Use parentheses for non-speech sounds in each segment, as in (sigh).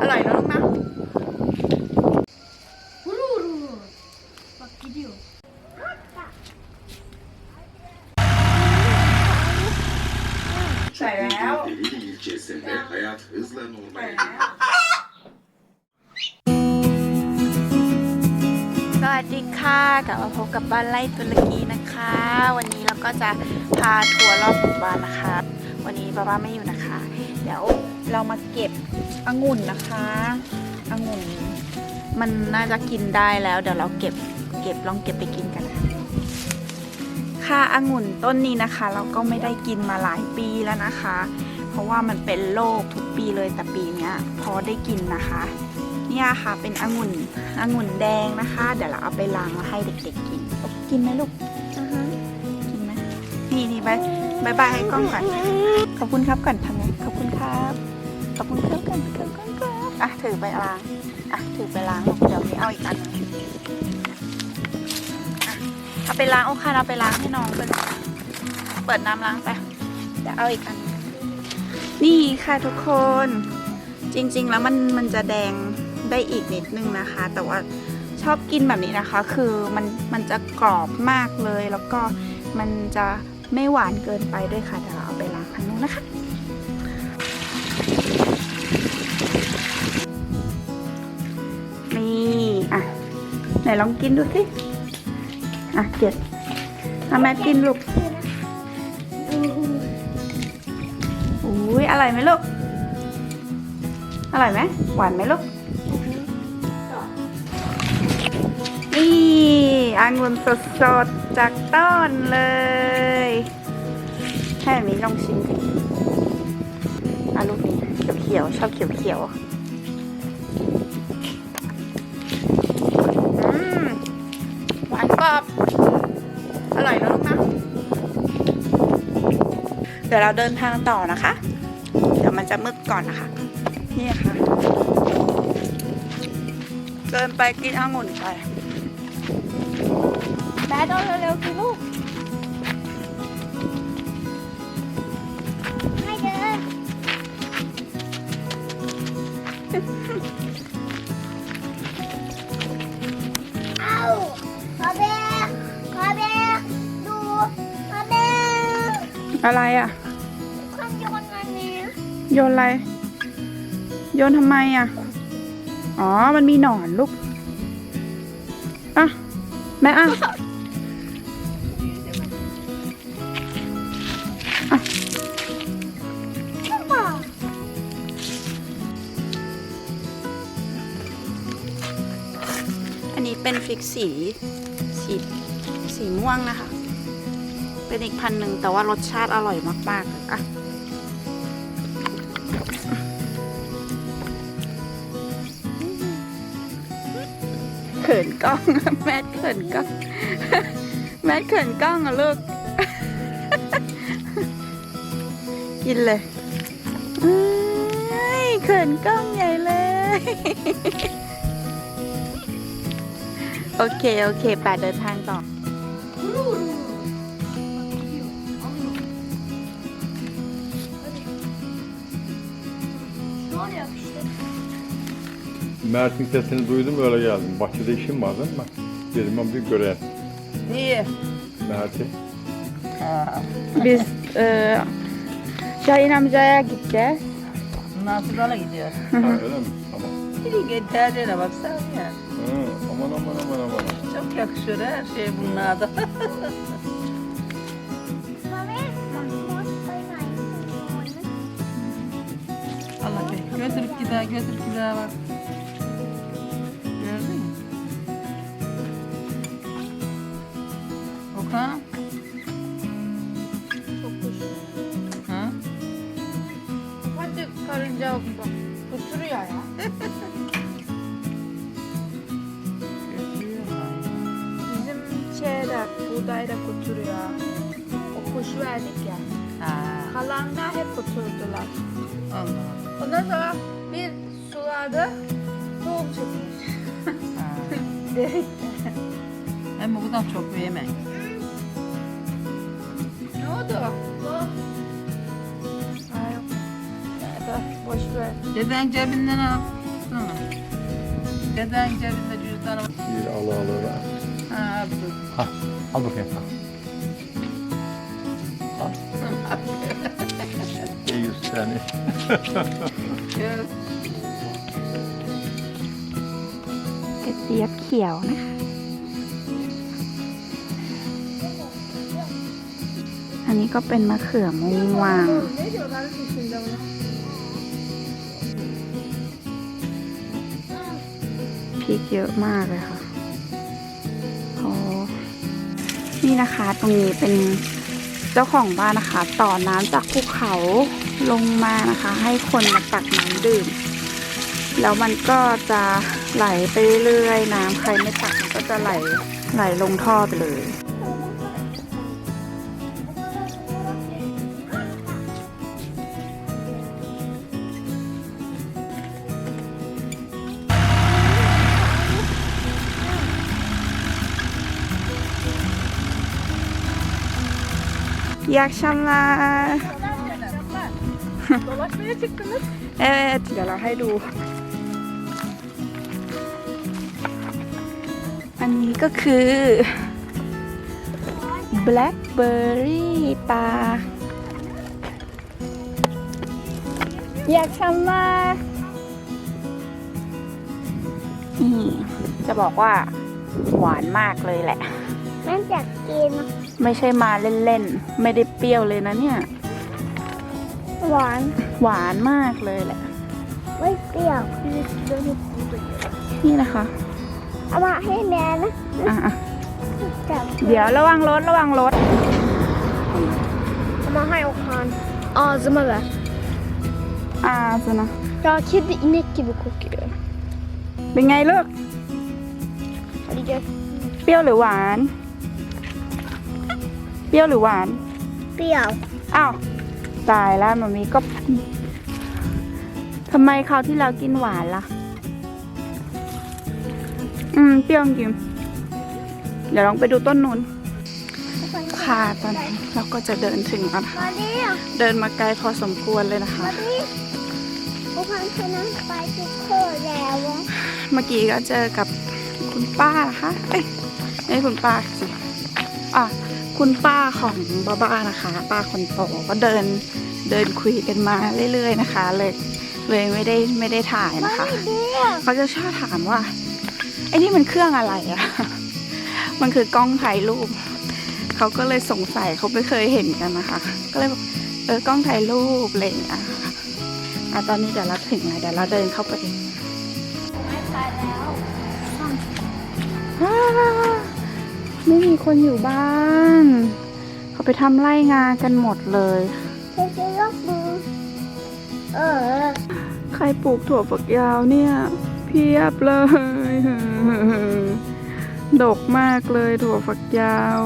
อร่อยนะลูกนะ Vurur vurur. Bak gidiyor. ใส่แล้ว Develi ilçesinde hayat hızla ใส่ normale แล้วสวัสดีค่ะกลับมาพบกับบ้านไร่ตุรกีนะคะ วันนี้เราก็จะพาทัวร์รอบหมู่บ้านนะคะ วันนี้ป้าป้าไม่อยู่นะคะเดี๋ยว เรามาเก็บองุ่นนะคะองุ่นมันน่าจะกินได้แล้วเดี๋ยวเราเก็บเก็บลองเก็บไปกินกันนะค่ะองุ่นต้นนี้นะคะ เราก็ไม่ได้กินมาหลายปีแล้วนะคะ เพราะว่ามันเป็นโรคทุกปีเลยแต่ปีเนี้ยพอได้กินนะคะ เนี่ยค่ะเป็นองุ่นองุ่นแดงนะคะ เดี๋ยวเราเอาไปล้างมาให้เด็กๆกิน กินไหมลูกกินไหมนี่นี่บายบายบายให้กล้องก่อนขอบคุณครับก่อนทำไงขอบคุณครับ ขอบคุณครับก่อนขอบคุณครับอะถือไปล้างอะถือไปล้างเดี๋ยวนี้เอาอีกอันเอาไปล้างโอเคเอาไปล้างให้น้องไปเปิดน้ำล้างไปเดี๋ยวเอาอีกอัน นี่ค่ะทุกคน จริง ๆ แล้วมันมันจะแดงได้อีกนิดนึงนะคะ แต่ว่าชอบกินแบบนี้นะคะ คือมันมันจะกรอบมากเลย แล้วก็มันจะไม่หวานเกินไปด้วยค่ะเดี๋ยวเราเอาไปล้างทางนู้นนะคะ ไหนลองกินดูสิ อะเก็บเอาแม่กินลูกอุ้ยอร่อยไหมลูก อร่อยไหมหวานไหมลูก นี่องุ่นสดๆ จากต้นเลยให้แบบนี้ลองชิมสิอาลูกนี้เขียวๆชอบเขียวๆ ดี๋ยวเราเดินทางต่อนะคะ เดี๋ยวมันจะมืดก่อนนะคะ นี่ค่ะเดินไปกินองุ่นไปแม่ต้องเร็วๆกินลูกให้เดินเอาขอแบกขอแบกดูขอแบกอะไรอะคนโยนอันนี้ โยนอะไร โยนทำไมอะ อ๋อ มันมีหนอนลูก อะ แม่อะอันนี้เป็นฟิกสีสีสีม่วงนะคะ เป็นอีกพันหนึ่งแต่ว่ารสชาติอร่อยมากๆเลยอะ เขินกล้อง แมทเขินกล้อง แมทเขินกล้องอะลูก กินเลยเอ้ยเขินกล้องใหญ่เลย โอเค โอเคไปเดินทางต่อ Mert'in sesini duydum öyle geldim. Bahçede işim vardı ama dedim ben bir göreyim. Niye? Mert'i. Biz e, Şahin amcaya gideceğiz. Nasırala gidiyor. Ha, öyle mi? Tamam. Biri getirdiğine baksana ya. Ha, aman aman aman aman. Çok yakışıyor her şey bunlarda. (laughs) Allah be. Götürüp gider, götürüp gider bak. ha. Çok hoş. Ha? Hadi karınca oldu. Götürüyor ya. Bizim şey de buğday. O kuşu verdik ya. Ha. Kalanlar hep götürdüler. Allah. Ondan sonra bir sularda tohum çıkmış. Derekte. Ama bu da çok büyümek. Ne oldu? Ay, yok. Ya da boş ver. Deden cebinden al. Deden cebinde cüzdanı var. Bir ala ala. Ha, bu. Ha, al bakayım. Ha. Al. İyi seni. Evet. กระเจี๊ยบเขียวนะคะ อันนี้ก็เป็นมะเขือม่วง Ne diyorlar üstünde bunu? พริกเยอะมากเลยค่ะโอ้นี่นะคะตรงนี้เป็นเจ้าของบ้านนะคะ ต่อน้ำจากภูเขาลงมานะคะ ให้คนมาตักน้ำดื่ม แล้วมันก็จะไหลไปเรื่อยๆน้ำใครไม่ตักมันก็จะไหลไหลลงท่อไปเลย İyi akşamlar. Dolaşmaya çıktınız. Evet, เดี๋ยวเราให้ดูอันนี้ก็คือ blackberry ปลาอยากทำมานี่จะบอกว่าหวานมากเลยแหละ นั่นจากกิน ไม่ใช่มาเล่นๆ ไม่ได้เปรี้ยวเลยนะเนี่ย หวานหวานมากเลยแหละ ไม่เปรี้ยวนี่นะคะเอามาให้แม่นะอะจับๆเดี๋ยวระวังรถระวังรถเอามาให้โอคาน ağzıma ver อ่าสนะ ya kedi inek gibi kokuyor เป็นไงลูก hadi gel เปรี้ยวหรือหวาน เปรี้ยวหรือหวาน เปรี้ยว อ้าว ตายแล้วมามีก็ทำไมคราวที่เรากินหวานล่ะ อืม เปรี้ยวจริงเดี๋ยวลองไปดูต้นนู้นค่ะตอนนี้เราก็จะเดินถึงแล้วนะคะมาดิเดินมาไกลพอสมควรเลยนะคะมาดิโอคานชนะไปทุกโคตรแล้วอะเมื่อกี้ก็เจอกับคุณป้านะคะ เอ้ยไม่ใช่คุณป้าสิ อะ คุณป้าของบ้าบ้านะคะ ป้าคนโตก็เดินเดินคุยกันมาเรื่อย ๆ นะคะ เลยเลยไม่ได้ไม่ได้ถ่ายนะคะไม่ดิเขาจะชอบถามว่าไอ้นี่มันเครื่องอะไรอะมันคือกล้องถ่ายรูปเขาก็เลยสงสัยเขาไม่เคยเห็นกันนะคะ ก็เลยบอกเออกล้องถ่ายรูปอะไรอย่างเงี้ยค่ะอะตอนนี้เดี๋ยวเราถึงแล้วเดี๋ยวเราเดินเข้าไป ไม่มีคนอยู่บ้าน เขาไปทำไร่งานกันหมดเลยเธอจะยกมือเออ ใครปลูกถั่วฝักยาวเนี่ย เพียบเลยดกมากเลยถั่วฝักยาว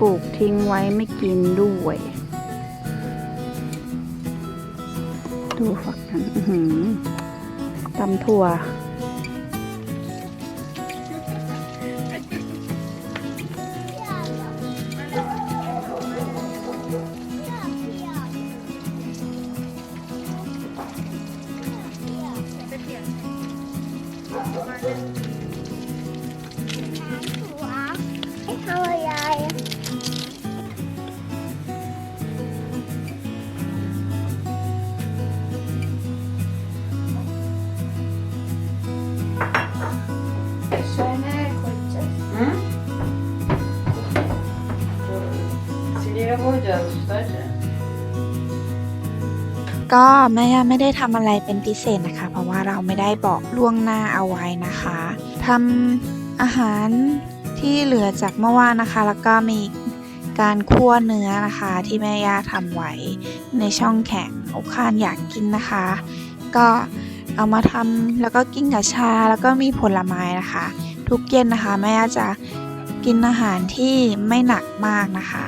ปลูกทิ้งไว้ไม่กินด้วย ดูฝักนั้นอื้อหือตำถั่ว ก็แม่ย่าไม่ได้ทำอะไรเป็นพิเศษนะคะ เพราะว่าเราไม่ได้บอกล่วงหน้าเอาไว้นะคะทำอาหารที่เหลือจากเมื่อวานนะคะ แล้วก็มีการคั่วเนื้อนะคะ ที่แม่ย่าทำไว้ในช่องแข็งโอคานอยากกินนะคะ ก็เอามาทำแล้วก็กินกับชาแล้วก็มีผลไม้นะคะ ทุกเย็นนะคะ แม่ย่าจะกินอาหารที่ไม่หนักมากนะคะ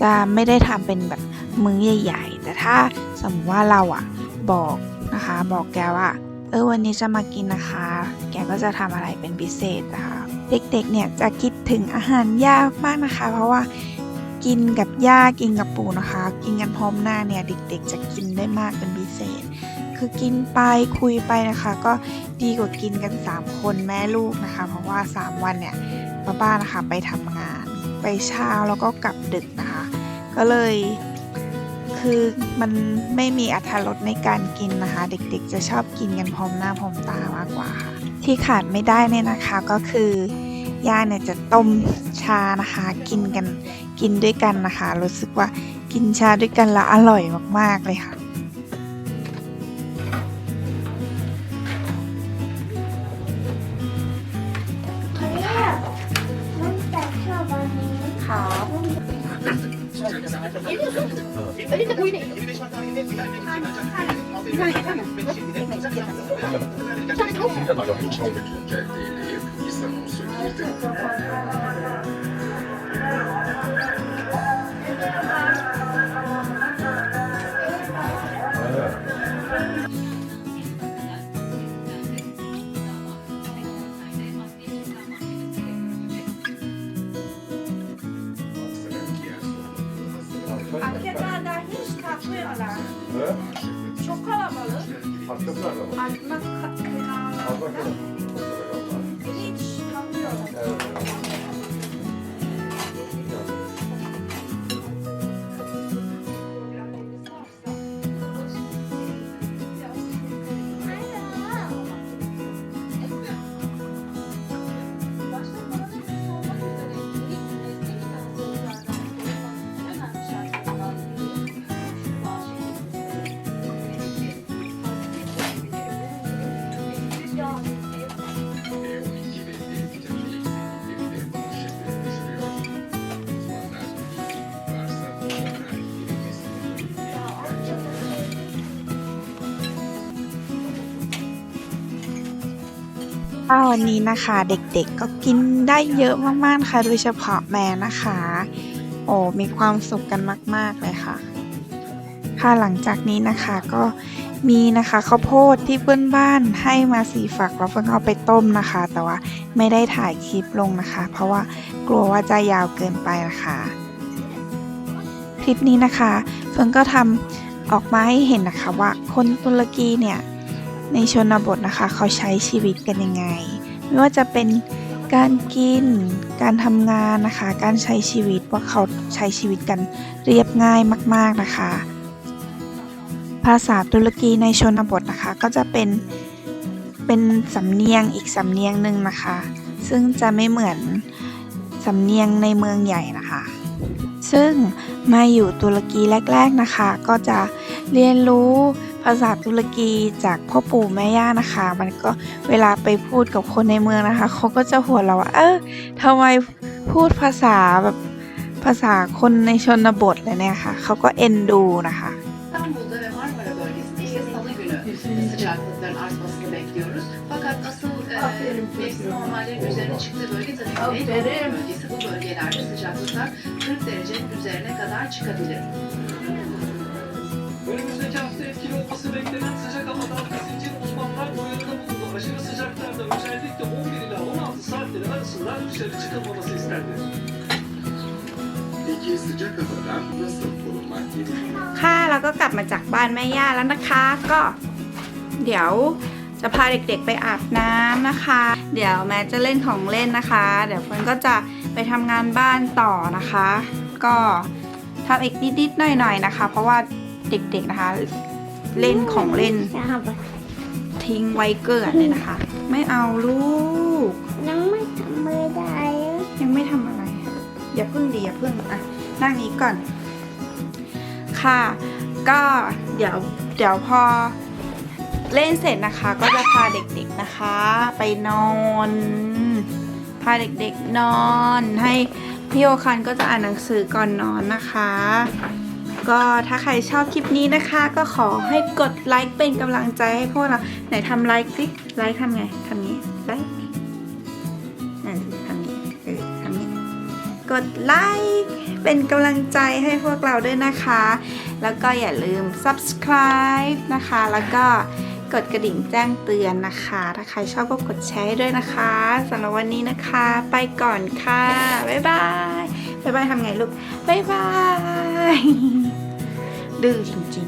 จะไม่ได้ทำเป็นแบบมื้อใหญ่ ๆ แต่ถ้า สมมติว่าเราอะบอกนะคะ บอกแกว่าเออวันนี้จะมากินนะคะ แกก็จะทำอะไรเป็นพิเศษนะคะ เด็กๆเนี่ยจะคิดถึงอาหารยากมากนะคะ เพราะว่ากินกับย่ากินกับปู่นะคะ กินกันพร้อมหน้าเนี่ย เด็กๆ จะกินได้มากเป็นพิเศษ คือกินไปคุยไปนะคะ ก็ดีกว่ากินกัน 3 คนแม่ลูกนะคะ เพราะว่า 3 วันเนี่ยป้าบ้านนะคะไปทำงาน ไปเช้าแล้วก็กลับดึกนะคะ ก็เลย คือมันไม่มีอัธรสในการกินนะคะ เด็กๆจะชอบกินกันพร้อมหน้าพร้อมตามากกว่าค่ะ ที่ขาดไม่ได้เนี่ยนะคะก็คือย่าเนี่ยจะต้มชานะคะ กินกันกินด้วยกันนะคะ รู้สึกว่ากินชาด้วยกันแล้วอร่อยมากๆเลยค่ะ ถ้าวันนี้นะคะ เด็กๆก็กินได้เยอะมากๆนะคะโดยเฉพาะแม่นะคะ โอ้มีความสุขกันมาก ๆเลยค่ะ ค่ะหลังจากนี้นะคะก็มีนะคะข้าวโพดที่เพื่อนบ้านให้มาสีฝักแล้วเพื่อนเอาไปต้มนะคะ แต่ว่าไม่ได้ถ่ายคลิปลงนะคะ เพราะว่ากลัวว่าจะยาวเกินไปนะคะคลิปนี้นะคะเฟิร์นก็ทำออกมาให้เห็นนะคะว่าคนตุรกีเนี่ย ในชนบทนะคะ เขาใช้ชีวิตกันยังไง ไม่ว่าจะเป็นการกิน การทำงานนะคะ การใช้ชีวิตว่าเขาใช้ชีวิตกันเรียบง่ายมาก ๆนะคะ ภาษาตุรกีในชนบทนะคะ ก็จะเป็นเป็นสำเนียงอีกสำเนียงหนึ่งนะคะ ซึ่งจะไม่เหมือนสำเนียงในเมืองใหญ่นะคะ ซึ่งมาอยู่ตุรกีแรก ๆนะคะ ก็จะเรียนรู้ ภาษาตุรกีจากพ่อปู่แม่ย่านะคะ มันก็เวลาไปพูดกับคนในเมืองนะคะเขาก็จะหัวเราะว่าเออทำไมพูดภาษาแบบภาษาคนในชนบทเลยเนี่ยค่ะเขาก็เอ็นดูนะคะ İstanbul'da ve Marmara bölgesinde ise salı günü sıcaklıkların artmasını bekliyoruz. Fakat asıl e, mevsim normallerin üzerine çıktığı bölge tabii Güneydoğu bölgesi. Bu bölgelerde sıcaklıklar 40 derecenin üzerine kadar çıkabilir. Önümüzdeki hafta etkili olması beklenen sıcak hava dalgası için uzmanlar uyarıda bulundu. Aşırı sıcaklarda özellikle 11 ila 16 saatleri arasında dışarı çıkılmaması istendi. Peki sıcak havadan nasıl korunmak gerekiyor? ค่ะแล้วก็กลับมาจากบ้านแม่ย่าแล้วนะคะก็ เดี๋ยวจะพาเด็กๆไปอาบน้ำนะคะ เดี๋ยวแม่จะเล่นของเล่นนะคะ เดี๋ยวเฟิร์นก็จะไปทำงานบ้านต่อนะคะ ก็ทำอีกนิดๆหน่อยๆนะคะ เพราะว่า เด็กๆนะคะ เล่นของเล่นชอบทิ้งไว้เกินเลยนะคะ ไม่เอาลูกน้องไม่ทำไม่ได้ยังไม่ทำอะไร อย่าเพิ่งดีอย่าเพิ่งอะนั่งนี้ก่อน ค่ะ ก็เดี๋ยวเดี๋ยวพอเล่นเสร็จนะคะ ก็จะพาเด็กๆนะคะ ไปนอนพาเด็กๆนอนให้พี่โอคันก็จะอ่านหนังสือก่อนนอนนะคะ ก็ถ้าใครชอบคลิปนี้นะคะ ก็ขอให้กดไลค์เป็นกำลังใจให้พวกเราไหนทำไลค์สิไลค์ทำไงทำนี้ไลค์นั่นทำนี้เออทำนี้ กดไลค์เป็นกำลังใจให้พวกเราด้วยนะคะ แล้วก็อย่าลืม subscribe นะคะ แล้วก็กดกระดิ่งแจ้งเตือนนะคะ ถ้าใครชอบก็กดแชร์ให้ด้วยนะคะสำหรับวันนี้นะคะ ไปก่อนค่ะ บ๊ายบาย บ๊ายบายทำไงลูก บ๊ายบาย ดื้อจริงๆ